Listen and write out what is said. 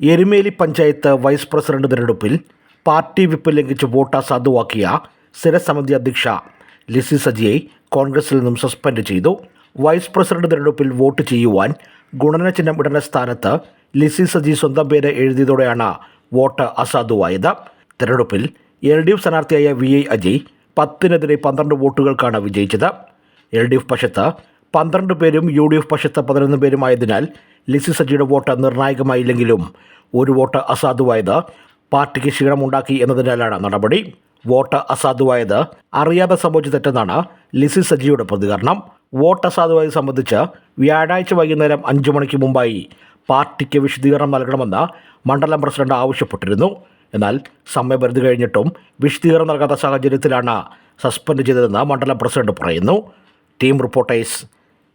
Erumeli panchayat vice president തിരഞ്ഞെടുപ്പിൽ party whip ലംഘിച്ച് vote അസാധുവാക്കിയ സ്ഥിരസമിതി അധ്യക്ഷ ലിസി സജിയെ കോൺഗ്രസിൽ നിന്നും സസ്പെൻഡ് ചെയ്തു. വൈസ് പ്രസിഡന്റ് തിരഞ്ഞെടുപ്പിൽ വോട്ട് ചെയ്യുവാൻ ഗുണന ചിഹ്നം ഇടേണ്ട സ്ഥാനത്ത് ലിസി സജി സ്വന്തം പേര് എഴുതിയതോടെയാണ് വോട്ട് അസാധുവായത്. തിരഞ്ഞെടുപ്പിൽ എൽ ഡി എഫ് സ്ഥാനാർത്ഥിയായ വി ഐ അജയ് പത്തിനെതിരെ പന്ത്രണ്ട് വോട്ടുകൾക്കാണ് വിജയിച്ചത്. എൽ ഡി എഫ് പക്ഷത്ത് പന്ത്രണ്ട് പേരും യു ഡി എഫ് പക്ഷത്ത് പതിനൊന്ന് പേരുമായതിനാൽ ലിസി സജിയുടെ വോട്ട് നിർണായകമായില്ലെങ്കിലും ഒരു വോട്ട് അസാധുവായത് പാർട്ടിക്ക് ക്ഷീണമുണ്ടാക്കി എന്നതിനാലാണ് നടപടി. വോട്ട് അസാധുവായത് അറിയാതെ സംഭവിച്ച തെറ്റെന്നാണ് ലിസി സജിയുടെ പ്രതികരണം. വോട്ട് അസാധുവായത് സംബന്ധിച്ച് വ്യാഴാഴ്ച വൈകുന്നേരം അഞ്ചു മണിക്ക് മുമ്പായി പാർട്ടിക്ക് വിശദീകരണം നൽകണമെന്ന് മണ്ഡലം പ്രസിഡന്റ് ആവശ്യപ്പെട്ടിരുന്നു. എന്നാൽ സമയപരിധി കഴിഞ്ഞിട്ടും വിശദീകരണം നൽകാത്ത സാഹചര്യത്തിലാണ് സസ്പെൻഡ് ചെയ്തതെന്ന് മണ്ഡലം പ്രസിഡന്റ് പറയുന്നു. Team reporters